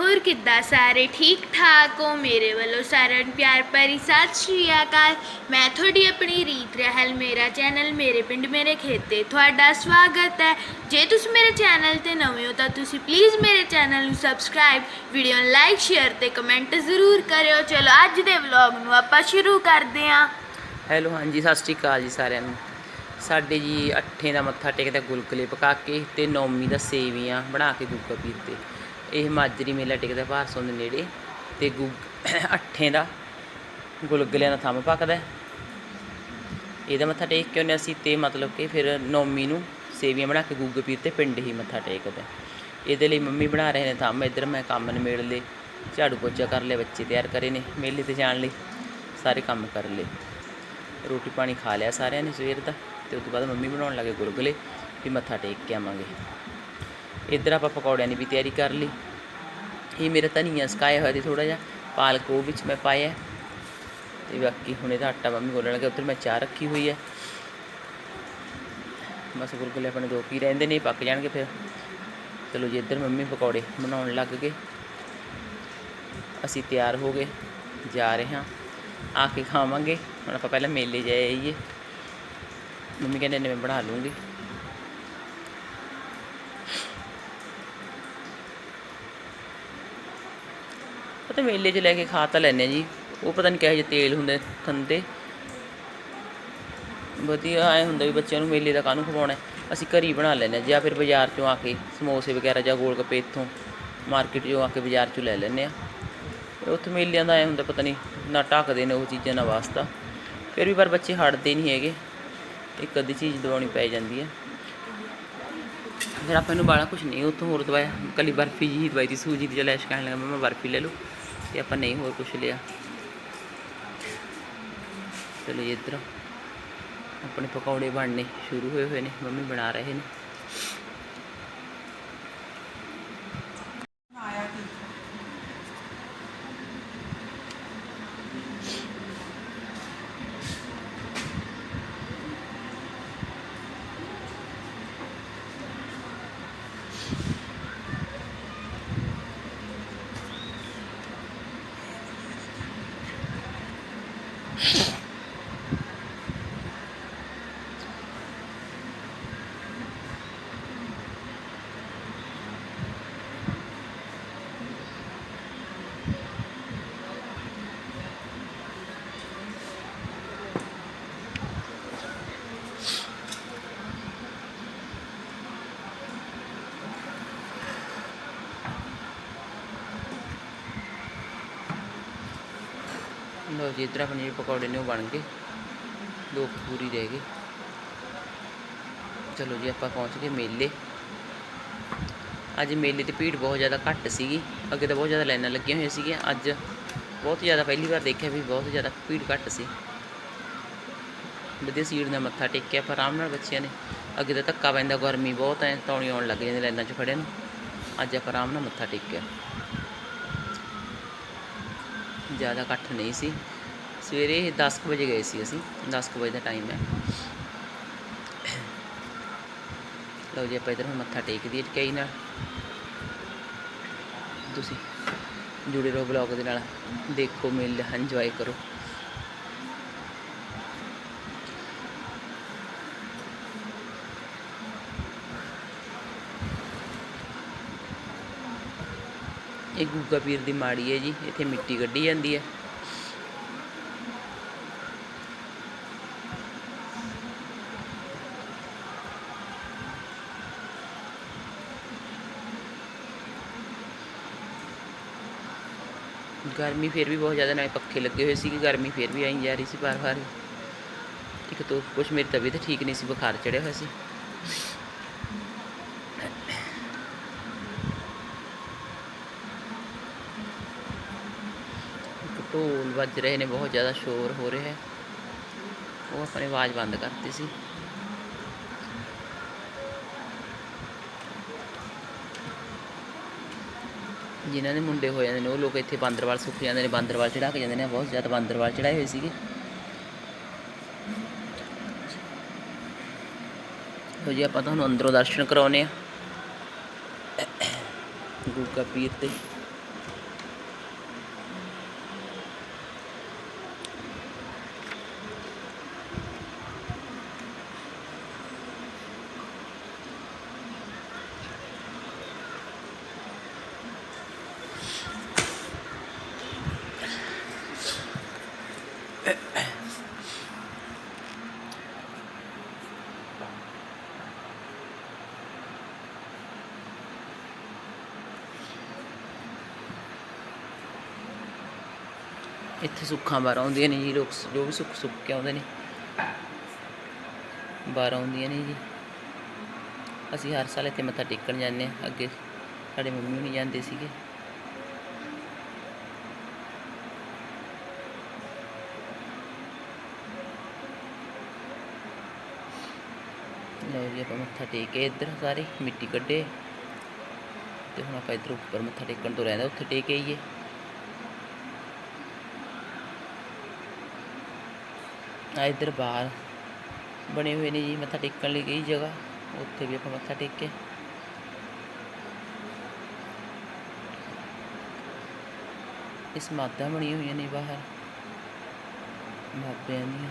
ਹੋਰ ਕਿੱਦਾਂ ਸਾਰੇ ਠੀਕ ਠਾਕ ਹੋ? ਮੇਰੇ ਵੱਲੋਂ ਸਾਰਿਆਂ ਨੂੰ ਪਿਆਰ ਭਰੀ ਸਤਿ ਸ਼੍ਰੀ ਅਕਾਲ। ਮੈਂ ਤੁਹਾਡੀ ਆਪਣੀ ਰੀਤ ਰਹਿਲ, ਮੇਰਾ ਚੈਨਲ ਮੇਰੇ ਪਿੰਡ ਮੇਰੇ ਖੇਤੇ ਤੁਹਾਡਾ ਸਵਾਗਤ ਹੈ। ਜੇ ਤੁਸੀਂ ਮੇਰੇ ਚੈਨਲ ਤੇ ਨਵੇਂ ਹੋ ਤਾਂ ਤੁਸੀਂ ਪਲੀਜ਼ ਮੇਰੇ ਚੈਨਲ ਨੂੰ ਸਬਸਕ੍ਰਾਈਬ ਵੀਡੀਓ ਨੂੰ ਲਾਈਕ ਸ਼ੇਅਰ ਤੇ ਕਮੈਂਟ ਜ਼ਰੂਰ ਕਰਿਓ। ਚਲੋ ਅੱਜ ਦੇ ਵਲੌਗ ਨੂੰ ਆਪਾਂ ਸ਼ੁਰੂ ਕਰਦੇ ਹਾਂ। ਹੈਲੋ, ਹਾਂਜੀ, ਸਤਿ ਸ਼੍ਰੀ ਅਕਾਲ ਜੀ ਸਾਰਿਆਂ ਨੂੰ। ਸਾਡੇ ਜੀ ਅੱਠੇ ਦਾ ਮੱਥਾ ਟੇਕਦਾ ਗੁਲਗੁਲੇ ਪਕਾ ਕੇ ਤੇ ਨੌਮੀ ਦਾ ਸੇਵੀਆਂ ਬਣਾ ਕੇ ਗੁੱਗਾ ਪੀਤੇ ਇਹ ਮਾਜਰੀ ਮੇਲਾ ਟਿਕਦਾ ਭਾਰਸੋਂ ਦੇ ਨੇੜੇ ਤੇ ਗੁੱਗ ਅੱਠੇ ਦਾ ਗੁਲਗੁਲਿਆਂ ਦਾ ਥੰਮ ਪੱਕਦਾ ਇਹਦਾ ਮੱਥਾ ਟੇਕ ਕੇ ਉਹਨੇ ਅਸੀਂ ਤੇ ਮਤਲਬ ਕਿ ਫਿਰ ਨੌਮੀ ਨੂੰ ਸੇਵੀਆਂ ਬਣਾ ਕੇ ਗੁੱਗ ਪੀਰ ਤੇ ਪਿੰਡ ਹੀ ਮੱਥਾ ਟੇਕਦਾ ਇਹਦੇ ਲਈ ਮੰਮੀ ਬਣਾ ਰਹੇ ਨੇ ਥੰਮ, ਇੱਧਰ ਮੈਂ ਕੰਮ ਨਿਮੇੜ ਲਏ, ਝਾੜੂ ਪੋਚਾ ਕਰ ਲਿਆ ਬੱਚੇ ਤਿਆਰ ਕਰੇ ਨੇ, ਮੇਲੇ ਤੇ ਜਾਣ ਲਈ ਸਾਰੇ ਕੰਮ ਕਰ ਲਏ। ਰੋਟੀ ਪਾਣੀ ਖਾ ਲਿਆ ਸਾਰਿਆਂ ਨੇ ਸਵੇਰ ਦਾ ਤੇ ਉਸ ਤੋਂ ਬਾਅਦ ਮੰਮੀ ਬਣਾਉਣ ਲੱਗੇ ਗੁਲਗੁਲੇ ਵੀ ਮੱਥਾ ਟੇਕ ਕੇ ਆਵਾਂਗੇ। ਇੱਧਰ ਆਪਾਂ ਪਕੌੜਿਆਂ ਦੀ ਵੀ ਤਿਆਰੀ ਕਰ ਲਈ। ਇਹ ਮੇਰਾ ਧਨੀਆ ਸਕਾਇਆ ਹੋਇਆ ਸੀ ਥੋੜਾ ਜਿਹਾ, ਪਾਲਕ ਉਹ ਵਿੱਚ ਮੈਂ ਪਾਇਆ। ਤੇ ਬਾਕੀ ਹੁਣ ਇਹਦਾ ਆਟਾ ਮੰਮੀ ਗੋਲਣ ਲੱਗੇ, ਉੱਧਰ ਮੈਂ ਚਾਹ ਰੱਖੀ ਹੋਈ ਹੈ ਬਸ ਗੁਲਗੁਲੇ ਆਪਣੇ ਦੋ ਕੀ ਰਹਿੰਦੇ ਨੇ ਪੱਕ ਜਾਣਗੇ ਫਿਰ। ਚਲੋ ਜੀ, ਇੱਧਰ ਮੰਮੀ ਪਕੌੜੇ ਬਣਾਉਣ ਲੱਗ ਗਏ। ਅਸੀਂ ਤਿਆਰ ਹੋ ਗਏ, ਜਾ ਰਹੇ ਹਾਂ। ਆ ਕੇ ਖਾਵਾਂਗੇ। ਹੁਣ ਆਪਾਂ ਪਹਿਲਾਂ ਮੇਲੇ ਜਾਏ ਆਈਏ। ਮੰਮੀ ਕਹਿੰਦੇ ਨੇ, ਮੈਂ ਬਣਾ ਲੂੰਗੀ। ਪਤਾ ਮੇਲੇ 'ਚ ਲੈ ਕੇ ਖਾ ਤਾਂ ਲੈਨੇ ਜੀ। ਉਹ ਪਤਾ ਨਹੀਂ ਕਿਹੋ ਜਿਹੇ ਤੇਲ ਹੁੰਦੇ ਥੰਦੇ ਵਧੀਆ ਐ ਹੁੰਦਾ ਵੀ ਬੱਚਿਆਂ ਨੂੰ ਮੇਲੇ ਦਾ ਕਾਹਨੂੰ ਖਵਾਉਣਾ ਅਸੀਂ ਘਰ ਹੀ ਬਣਾ ਲੈਂਦੇ ਹਾਂ ਜਾਂ ਫਿਰ ਬਾਜ਼ਾਰ 'ਚੋਂ ਆ ਕੇ ਸਮੋਸੇ ਵਗੈਰਾ ਜਾਂ ਗੋਲ ਗੱਪੇ ਇੱਥੋਂ ਮਾਰਕੀਟ 'ਚੋਂ ਆ ਕੇ ਬਾਜ਼ਾਰ 'ਚੋਂ ਲੈ ਲੈਂਦੇ ਆ। ਉੱਥੇ ਮੇਲਿਆਂ ਦਾ ਐ ਹੁੰਦਾ ਪਤਾ ਨਹੀਂ ਨਾ ਢੱਕਦੇ ਨੇ ਉਹ ਚੀਜ਼ਾਂ ਨਾਲ ਵਾਸਤਾ। ਫਿਰ ਵੀ ਪਰ ਬੱਚੇ ਹਟਦੇ ਨਹੀਂ ਹੈਗੇ। ਇੱਕ ਅੱਧੀ ਚੀਜ਼ ਦਵਾਉਣੀ ਪੈ ਜਾਂਦੀ ਹੈ। ਫਿਰ ਆਪਾਂ ਨੂੰ ਬਾਲਾ ਕੁਝ ਨਹੀਂ, ਉੱਥੋਂ ਹੋਰ ਦਵਾਇਆ। ਕੱਲੀ ਬਰਫੀ ਜੀ ਦਵਾਈ ਦੀ ਸੂਜੀ ਦੀ ਜਲੈਸ਼ ਕਹਿਣ ਲੱਗਾ, ਮੈਂ ਬਰਫੀ ਲੈ ਲਓ ਤੇ ਆਪਾਂ ਨਹੀਂ ਹੋਰ ਕੁਝ ਲਿਆ। ਚਲੋ ਜੀ ਆਪਣੇ ਪਕੌੜੇ ਬਣਨੇ ਸ਼ੁਰੂ ਹੋਏ ਹੋਏ ਨੇ, ਮੰਮੀ ਬਣਾ ਰਹੇ ਨੇ। ਜੀ ਇੱਧਰ ਆਪਣੇ ਜਿਹੜੇ ਪਕੌੜੇ ਨੇ ਉਹ ਬਣ ਗਏ। ਦੋ ਪੂਰੀ ਰਹਿ ਗਈ ਚਲੋ ਜੀ ਆਪਾਂ ਪਹੁੰਚ ਗਏ ਮੇਲੇ। ਅੱਜ ਮੇਲੇ ਤੇ ਭੀੜ ਬਹੁਤ ਜ਼ਿਆਦਾ ਘੱਟ ਸੀਗੀ। ਅੱਗੇ ਤਾਂ ਬਹੁਤ ਜ਼ਿਆਦਾ ਲਾਈਨਾਂ ਲੱਗੀਆਂ ਹੋਈਆਂ ਸੀਗੀਆਂ। ਅੱਜ ਬਹੁਤ ਜ਼ਿਆਦਾ ਪਹਿਲੀ ਵਾਰ ਦੇਖਿਆ ਵੀ ਬਹੁਤ ਜ਼ਿਆਦਾ ਭੀੜ ਘੱਟ ਸੀ। ਵਧੀਆ ਸੀਟ ਦਾ ਮੱਥਾ ਟੇਕਿਆ ਪਰ ਆਰਾਮ ਨਾਲ ਬੱਚਿਆਂ ਨੇ। ਅੱਗੇ ਤਾਂ ਧੱਕਾ ਪੈਂਦਾ, ਗਰਮੀ ਬਹੁਤ ਐ ਤੌਣੀ ਆਉਣ ਲੱਗ ਜਾਂਦੀ ਲਾਈਨਾਂ 'ਚ ਖੜੇ ਨੂੰ। ਅੱਜ ਆਪਾਂ ਆਰਾਮ ਨਾਲ ਮੱਥਾ ਟੇਕਿਆ। ਜ਼ਿਆਦਾ ਇਕੱਠ ਨਹੀਂ ਸੀ। ਸਵੇਰੇ 10 ਕੁ ਵਜੇ ਗਏ ਸੀ ਅਸੀਂ 10 ਕੁ ਵਜੇ ਦਾ ਟਾਈਮ ਹੈ। ਲਓ ਜੀ, ਆਪਾਂ ਇਧਰ ਹੁਣ ਮੱਥਾ ਟੇਕ ਦਈਏ ਕਈ ਨਾਲ। ਤੁਸੀਂ ਜੁੜੇ ਰਹੋ ਬਲੌਗ ਦੇ ਨਾਲ। ਦੇਖੋ, ਮੇਲ ਇੰਜੋਏ ਕਰੋ। ਇਹ ਗੁੱਗਾ ਪੀਰ ਦੀ ਮਾੜੀ ਹੈ ਜੀ, ਇੱਥੇ ਮਿੱਟੀ ਕੱਢੀ ਜਾਂਦੀ ਹੈ। ਗਰਮੀ ਫਿਰ ਵੀ ਬਹੁਤ ਜ਼ਿਆਦਾ, ਨਾਲ ਪੱਖੇ ਲੱਗੇ ਹੋਏ ਸੀ ਕਿ ਗਰਮੀ ਫਿਰ ਵੀ ਆਈ ਜਾ ਰਹੀ ਸੀ ਬਾਰ ਬਾਰ। ਇੱਕ ਤੋਂ ਕੁਛ ਮੇਰੀ ਤਬੀਅਤ ਠੀਕ ਨਹੀਂ ਸੀ, ਬੁਖਾਰ ਚੜਿਆ ਹੋਇਆ ਸੀ। ਢੋਲ ਵੱਜ ਰਹੇ ਨੇ, ਬਹੁਤ ਜ਼ਿਆਦਾ ਸ਼ੋਰ ਹੋ ਰਿਹਾ। ਹੈ ਉਹ ਆਪਾਂ ਆਵਾਜ਼ ਬੰਦ ਕਰਤੀ ਸੀ। ਜਿਨ੍ਹਾਂ ਦੇ ਮੁੰਡੇ ਹੋ ਜਾਂਦੇ ਨੇ, ਉਹ ਲੋਕ ਇੱਥੇ ਬਾਂਦਰਵਾਲ ਸੁੱਕ ਜਾਂਦੇ ਨੇ, ਬਾਂਦਰਵਾਲ ਚੜਾ ਕੇ ਜਾਂਦੇ ਨੇ, ਬਹੁਤ ਜ਼ਿਆਦਾ ਬਾਂਦਰਵਾਲ ਚੜਾਏ ਹੋਏ ਸੀਗੇ। ਲਓ ਜੀ, ਆਪਾਂ ਤੁਹਾਨੂੰ ਅੰਦਰੋਂ ਦਰਸ਼ਨ ਕਰਾਉਨੇ ਆ ਗੁੱਗਾ ਪੀਰ ਤੇ। ਇੱਥੇ ਸੁੱਖਾਂ ਬਾਹਰ ਆਉਂਦੀਆਂ ਨੇ ਜੀ, ਲੋਕ ਜੋ ਵੀ ਸੁੱਖ ਸੁੱਖ ਕੇ ਆਉਂਦੇ ਨੇ। ਬਾਹਰ ਆਉਂਦੀਆਂ ਨੇ ਜੀ। ਅਸੀਂ ਹਰ ਸਾਲ ਇੱਥੇ ਮੱਥਾ ਟੇਕਣ ਜਾਂਦੇ ਹਾਂ। ਅੱਗੇ ਸਾਡੇ ਮੰਮੀ ਨਹੀਂ ਜਾਂਦੇ ਸੀਗੇ। ਲਓ ਜੀ, ਆਪਾਂ ਮੱਥਾ ਟੇਕੇ ਇੱਧਰ ਸਾਰੇ ਮਿੱਟੀ ਕੱਢੇ। ਤੇ ਹੁਣ ਆਪਾਂ ਇੱਧਰ ਉੱਪਰ ਮੱਥਾ ਟੇਕਣ ਤੋਂ ਰਹਿੰਦਾ ਉੱਥੇ ਟੇਕ ਆਈਏ। ਆ ਇੱਧਰ ਬਾਹਰ। ਬਣੇ ਹੋਏ ਨੇ ਜੀ, ਮੱਥਾ ਟੇਕਣ ਲਈ ਕਈ ਜਗ੍ਹਾ। ਉੱਥੇ ਵੀ ਆਪਾਂ ਮੱਥਾ ਟੇਕ। ਕੇ ਇਹ ਸਮਾਧਾਂ ਬਣੀਆਂ ਹੋਈਆਂ ਨੇ ਬਾਹਰ। ਬਾਬਿਆਂ ਦੀਆਂ।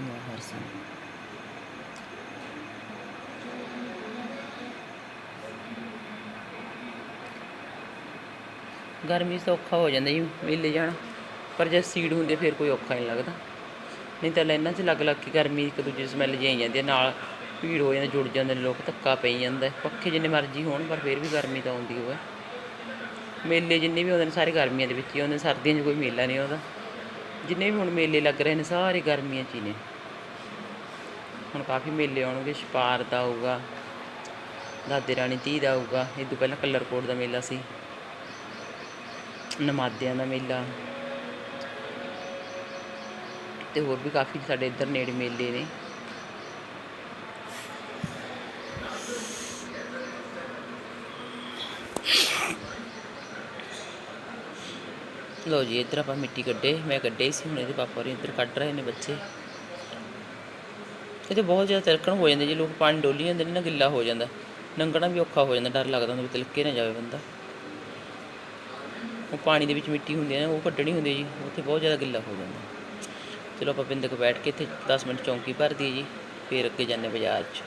ਬਾਹਰ ਸੀ ਗਰਮੀ ਸੌਖਾ ਹੋ ਜਾਂਦਾ ਜੀ ਮੇਲੇ ਜਾਣਾ। ਪਰ ਜੇ ਸੀਡ ਹੁੰਦੇ ਫਿਰ ਕੋਈ ਔਖਾ ਨਹੀਂ ਲੱਗਦਾ। ਨਹੀਂ ਤਾਂ ਲਾਈਨਾਂ 'ਚ ਲੱਗ ਲੱਗ ਕੇ ਗਰਮੀ ਇੱਕ ਦੂਜੇ ਸਮੈਲ ਜਿਹੀ ਆਈ ਜਾਂਦੀ ਹੈ ਨਾਲ ਭੀੜ ਹੋ ਜਾਂਦੀ ਜੁੜ ਜਾਂਦੇ ਨੇ ਲੋਕ ਧੱਕਾ ਪਈ ਜਾਂਦਾ ਪੱਖੇ ਜਿੰਨੇ ਮਰਜ਼ੀ ਹੋਣ ਪਰ ਫਿਰ ਵੀ ਗਰਮੀ ਤਾਂ ਆਉਂਦੀ ਹੋਵੇ। ਮੇਲੇ ਜਿੰਨੇ ਵੀ ਆਉਂਦੇ ਨੇ ਸਾਰੇ ਗਰਮੀਆਂ ਦੇ ਵਿੱਚ ਹੀ ਆਉਂਦੇ ਨੇ, ਸਰਦੀਆਂ 'ਚ ਕੋਈ ਮੇਲਾ ਨਹੀਂ ਆਉਂਦਾ। ਜਿੰਨੇ ਵੀ ਹੁਣ ਮੇਲੇ ਲੱਗ ਰਹੇ ਨੇ ਸਾਰੇ ਗਰਮੀਆਂ 'ਚ ਹੀ ਨੇ। ਹੁਣ ਕਾਫੀ ਮੇਲੇ ਆਉਣਗੇ ਛਪਾਰ ਦਾ ਆਊਗਾ ਦਾਦੇ ਰਾਣੀ ਧੀ ਦਾ ਆਊਗਾ ਇਹ ਤੋਂ ਪਹਿਲਾਂ ਕਲਰ ਕੋਟ ਦਾ ਮੇਲਾ ਸੀ। ਨਮਾਦਿਆਂ ਦਾ ਮੇਲਾ। ਤੇ ਹੋਰ ਵੀ ਕਾਫੀ ਸਾਡੇ ਇੱਧਰ ਨੇੜੇ ਮੇਲੇ ਨੇ। ਲੋ ਜੀ, ਇੱਧਰ ਆਪਾਂ ਮਿੱਟੀ ਕੱਢੇ, ਮੈਂ ਕੱਢੇ ਸੀ, ਹੁਣ ਇਹਦੇ ਪਾਪਾ ਹੋਰੀ ਇੱਧਰ ਕੱਢ ਰਹੇ ਨੇ ਬੱਚੇ। ਕਿਤੇ ਬਹੁਤ ਜ਼ਿਆਦਾ ਤਿਲਕਣ ਹੋ ਜਾਂਦੇ, ਜੇ ਲੋਕ ਪਾਣੀ ਡੋਲੀ ਜਾਂਦੇ ਨੇ ਨਾ, ਗਿੱਲਾ ਹੋ ਜਾਂਦਾ। ਲੰਘਣਾ ਵੀ ਔਖਾ ਹੋ ਜਾਂਦਾ, ਡਰ ਲੱਗਦਾ ਹੁੰਦਾ ਵੀ ਤਿਲਕੇ ਨਾ ਜਾਵੇ ਬੰਦਾ। ਉਹ ਪਾਣੀ ਦੇ ਵਿੱਚ ਮਿੱਟੀ ਹੁੰਦੀ ਹੈ ਨਾ, ਉਹ ਕੱਢਣੀ ਹੁੰਦੀ ਜੀ, ਉੱਥੇ ਬਹੁਤ ਜ਼ਿਆਦਾ ਗਿੱਲਾ ਹੋ ਜਾਂਦਾ। ਚਲੋ ਆਪਾਂ ਬਿੰਦਕ ਬੈਠ ਕੇ ਇੱਥੇ 10 ਮਿੰਟ ਚੌਂਕੀ ਭਰ ਦਈਏ ਜੀ ਫਿਰ ਅੱਗੇ ਜਾਂਦੇ ਬਾਜ਼ਾਰ 'ਚ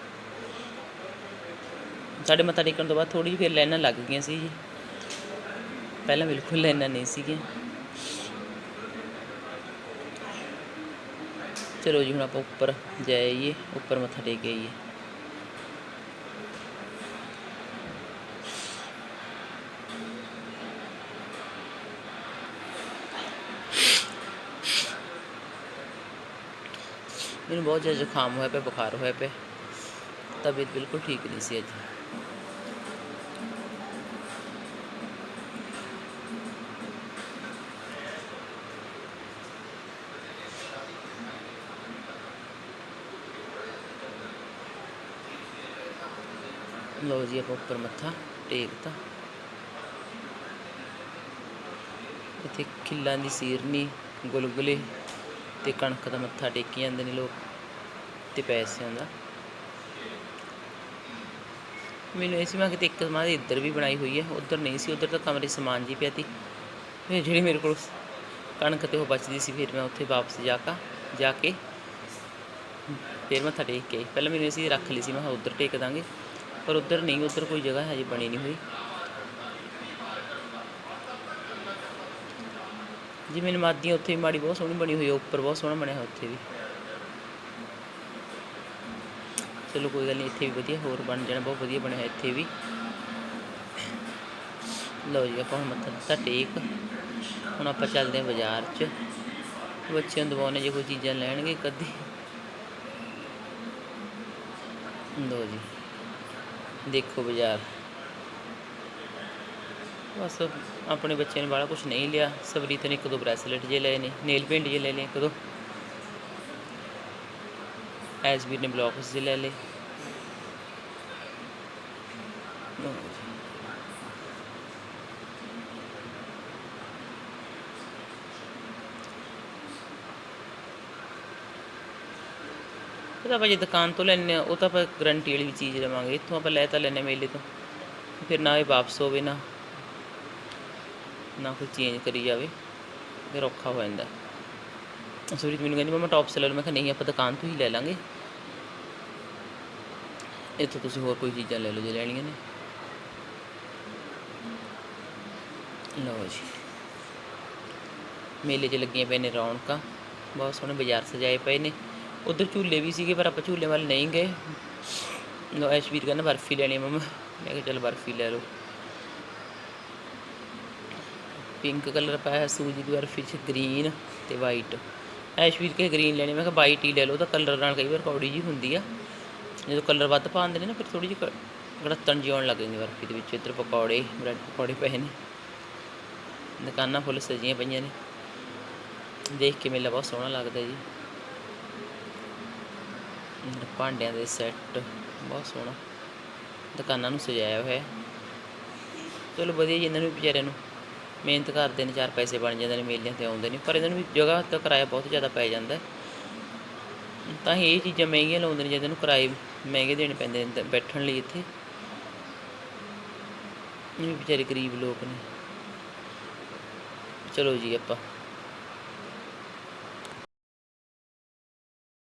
ਸਾਡੇ ਮੱਥਾ ਟੇਕਣ ਤੋਂ ਬਾਅਦ ਥੋੜੀ ਜਿਹੀ ਫਿਰ ਲਾਈਨਾਂ ਲੱਗ ਗਈਆਂ ਸੀ ਜੀ ਪਹਿਲਾਂ ਬਿਲਕੁਲ ਲਾਈਨਾਂ ਨਹੀਂ ਸੀਗੀਆਂ ਚਲੋ ਜੀ ਹੁਣ ਆਪਾਂ ਉੱਪਰ ਜਾਈਏ ਉੱਪਰ ਮੱਥਾ ਟੇਕ ਆਈਏ ਮੈਨੂੰ ਬਹੁਤ ਜ਼ਿਆਦਾ ਜ਼ੁਕਾਮ ਹੋਇਆ ਪਿਆ, ਬੁਖਾਰ ਹੋਇਆ ਪਿਆ। ਤਬੀਅਤ ਬਿਲਕੁਲ ਠੀਕ ਨਹੀਂ ਸੀ ਅੱਜ। ਲਓ ਜੀ, ਆਪਾਂ ਉੱਪਰ ਮੱਥਾ ਟੇਕਤਾ। ਇੱਥੇ ਖਿੱਲਾਂ ਦੀ ਸੀਰਨੀ, ਗੁਲਗੁਲੇ। ਤੇ ਕਣਕ ਦਾ ਮੱਥਾ ਟੇਕੀ ਜਾਂਦੇ ਨੇ ਲੋਕ ਤੇ ਪੈਸਿਆਂ ਦਾ ਮੈਨੂੰ ਇਹ ਸੀ, ਮੈਂ ਕਿਤੇ ਇੱਕ ਸਮਾਧ ਇੱਧਰ ਵੀ ਬਣਾਈ ਹੋਈ ਹੈ, ਉੱਧਰ ਨਹੀਂ ਸੀ, ਉੱਧਰ ਤਾਂ ਕਮਰੇ ਸਮਾਨ ਜੀ ਪਿਆ ਤੀ ਫਿਰ ਜਿਹੜੀ ਮੇਰੇ ਕੋਲ ਕਣਕ ਤੇ ਉਹ ਬਚਦੀ ਸੀ, ਫਿਰ ਮੈਂ ਉੱਥੇ ਵਾਪਸ ਜਾ ਕੇ ਜਾ ਕੇ ਫਿਰ ਮੱਥਾ ਟੇਕ ਕੇ ਆਈ। ਪਹਿਲਾਂ ਮੈਨੂੰ ਅਸੀਂ ਰੱਖ ਲਈ ਸੀ, ਮੈਂ ਉੱਧਰ ਟੇਕ ਦਾਂਗੇ। ਪਰ ਉੱਧਰ ਨਹੀਂ, ਉੱਧਰ ਕੋਈ ਜਗ੍ਹਾ ਹਜੇ ਬਣੀ ਨਹੀਂ ਹੋਈ। ਜਿਵੇਂ ਨਮਾਦੀ ਉੱਥੇ ਵੀ ਮਾੜੀ ਬਹੁਤ ਸੋਹਣੀ ਬਣੀ ਹੋਈ ਹੈ ਉੱਪਰ ਬਹੁਤ ਸੋਹਣਾ ਬਣਿਆ ਹੋਇਆ ਉੱਥੇ ਵੀ। ਚਲੋ ਕੋਈ ਗੱਲ ਨਹੀਂ ਇੱਥੇ ਵੀ ਵਧੀਆ, ਹੋਰ ਬਣ ਜਾਣਾ, ਬਹੁਤ ਵਧੀਆ ਬਣਿਆ ਇੱਥੇ ਵੀ। ਲਓ ਜੀ, ਆਪਾਂ ਹੁਣ ਮੱਥਾ ਦਿੱਤਾ ਟੇਕ, ਹੁਣ ਆਪਾਂ ਚੱਲਦੇ ਹਾਂ ਬਾਜ਼ਾਰ 'ਚ। ਬੱਚਿਆਂ ਨੂੰ ਦਵਾਉਣੇ ਜੇ ਕੋਈ ਚੀਜ਼ਾਂ ਲੈਣਗੇ ਕਦੀ। ਲਓ ਜੀ, ਦੇਖੋ ਬਾਜ਼ਾਰ। ਬਸ ਆਪਣੇ ਬੱਚੇ ਨੇ ਬਾਹਲਾ ਕੁਝ ਨਹੀਂ ਲਿਆ। ਸਵਰੀਤ ਨੇ ਇੱਕ ਦੋ ਬ੍ਰੈਸਲੇਟ ਜੇ ਲਏ ਨੇ, ਨੇਲ ਪੇਂਟ ਜੇ ਲੈ ਲਏ ਇੱਕ ਦੋ। ਐਸਬੀ ਨੇ ਬਲੌਕਸ ਜੇ ਲੈ ਲਏ। ਲਓ ਉਹ ਤਾਂ ਆਪਾਂ ਜੇ ਦੁਕਾਨ ਤੋਂ ਲੈਂਦੇ ਹਾਂ, ਉਹ ਤਾਂ ਆਪਾਂ ਗਰੰਟੀ ਵਾਲੀ ਚੀਜ਼ ਲਵਾਂਗੇ। ਇੱਥੋਂ ਆਪਾਂ ਲੈ ਤਾਂ ਲੈਂਦੇ ਹਾਂ ਮੇਲੇ ਤੋਂ। ਫਿਰ ਨਾ ਇਹ ਵਾਪਸ ਹੋਵੇ ਨਾ। ਨਾ ਕੋਈ ਚੇਂਜ ਕਰੀ ਜਾਵੇ ਫਿਰ ਔਖਾ ਹੋ ਜਾਂਦਾ। ਸੋਰੀ ਮੈਨੂੰ ਕਹਿੰਦੀ ਮਮਾ ਟੌਪਸ ਸੈਲਰ ਮੈਂ ਕਿਹਾ, ਨਹੀਂ, ਆਪਾਂ ਦੁਕਾਨ ਤੋਂ ਹੀ ਲੈ ਲਾਂਗੇ। ਇੱਥੋਂ ਤੁਸੀਂ ਹੋਰ ਕੋਈ ਚੀਜ਼ਾਂ ਲੈ ਲਓ ਜੇ ਲੈਣੀਆਂ ਨੇ। ਲਓ ਜੀ। ਮੇਲੇ 'ਚ ਲੱਗੀਆਂ ਪਏ ਨੇ ਰੌਣਕਾਂ। ਬਹੁਤ ਸੋਹਣੇ ਬਾਜ਼ਾਰ ਸਜਾਏ ਪਏ ਨੇ। ਉਧਰ ਝੂਲੇ ਵੀ ਸੀਗੇ, ਪਰ ਆਪਾਂ ਝੂਲੇ ਵੱਲ ਨਹੀਂ ਗਏ। ਲੋ ਐਸ਼ਵੀਰ ਕਹਿੰਦਾ, ਬਰਫੀ ਲੈਣੀ ਹੈ ਮੰਮਾ। ਮੈਂ ਕਿਹਾ, ਚਲ ਬਰਫੀ ਲੈ ਲਓ। ਪਿੰਕ ਕਲਰ ਪਾਇਆ ਹੈ, ਸੂਜੀ ਦੀ ਬਰਫੀ 'ਚ ਗ੍ਰੀਨ ਤੇ ਵਾਈਟ ਐਸ਼ ਵੀਰ ਕੇ ਗ੍ਰੀਨ ਲੈਣੇ, ਮੈਂ ਕਿਹਾ ਵਾਈਟ ਹੀ ਲੈ ਲਓ ਤਾਂ ਕਲਰ ਨਾਲ ਕਈ ਵਾਰ ਕੌੜੀ ਜੀ ਹੁੰਦੀ ਆ। ਜਦੋਂ ਕਲਰ ਵੱਧ ਪਾਉਂਦੇ ਨੇ ਨਾ, ਫਿਰ ਥੋੜੀ ਜਿਹੀ ਗੜਤਣ ਜਿਹੀ ਆਉਣ ਲੱਗ ਜਾਂਦੀ ਬਰਫੀ ਦੇ ਵਿੱਚ, ਇੱਧਰ ਪਕੌੜੇ ਬ੍ਰੈਡ ਪਕੌੜੇ ਪਏ ਨੇ। ਦੁਕਾਨਾਂ ਫੁੱਲ ਸਜੀਆਂ ਪਈਆਂ ਨੇ। ਦੇਖ ਕੇ ਮੇਲਾ ਬਹੁਤ ਸੋਹਣਾ ਲੱਗਦਾ ਜੀ। ਭਾਂਡਿਆਂ ਦੇ ਸੈੱਟ ਬਹੁਤ ਸੋਹਣਾ। ਦੁਕਾਨਾਂ ਨੂੰ ਸਜਾਇਆ ਹੋਇਆ ਚਲੋ ਵਧੀਆ ਜੀ, ਇਹਨਾਂ ਨੂੰ ਵੀ ਵਿਚਾਰਿਆਂ ਨੂੰ। ਮਿਹਨਤ ਕਰਦੇ ਨੇ, ਚਾਰ ਪੈਸੇ ਬਣ ਜਾਂਦੇ ਨੇ ਮੇਲਿਆਂ ਤੇ ਆਉਂਦੇ ਨੇ, ਪਰ ਇਹਨਾਂ ਨੂੰ ਵੀ ਜਗ੍ਹਾ ਦਾ ਕਿਰਾਇਆ ਬਹੁਤ ਜ਼ਿਆਦਾ ਪੈ ਜਾਂਦਾ। ਤਾਂ ਹੀ ਇਹ ਚੀਜ਼ਾਂ ਮਹਿੰਗੀਆਂ ਲਾਉਂਦੇ ਨੇ, ਜਿਹਨਾਂ ਨੂੰ ਕਿਰਾਏ ਮਹਿੰਗੇ ਦੇਣੇ ਪੈਂਦੇ ਨੇ ਬੈਠਣ ਲਈ ਇੱਥੇ। ਇਹ ਵਿਚਾਰੇ ਗਰੀਬ ਲੋਕ ਨੇ। ਚਲੋ ਜੀ ਆਪਾਂ